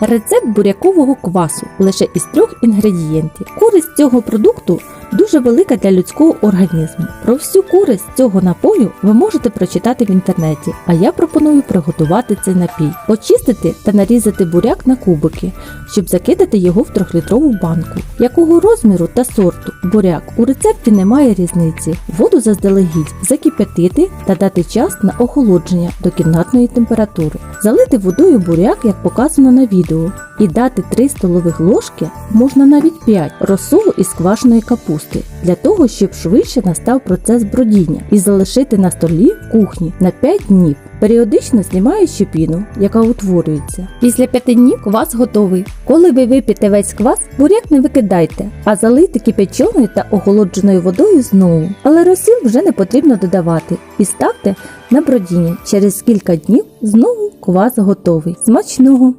Рецепт бурякового квасу лише із трьох інгредієнтів. Користь цього продукту дуже велика для людського організму. Про всю користь цього напою ви можете прочитати в інтернеті, а я пропоную приготувати цей напій. Очистити та нарізати буряк на кубики, щоб закидати його в трьохлітрову банку. Якого розміру та сорту буряк у рецепті немає різниці. Воду заздалегідь закип'ятити та дати час на охолодження до кімнатної температури. Залити водою буряк, як показано на відео, і дати 3 столових ложки, можна навіть 5 розсолу із квашеної капусти, для того, щоб швидше настав процес бродіння і залишити на столі в кухні на 5 днів. Періодично знімаючи піну, яка утворюється. Після 5 днів квас готовий. Коли ви вип'єте весь квас, буряк не викидайте, а залийте кипяченою та охолодженою водою знову. Але розсіл вже не потрібно додавати і ставте на бродіння. Через кілька днів знову квас готовий. Смачного!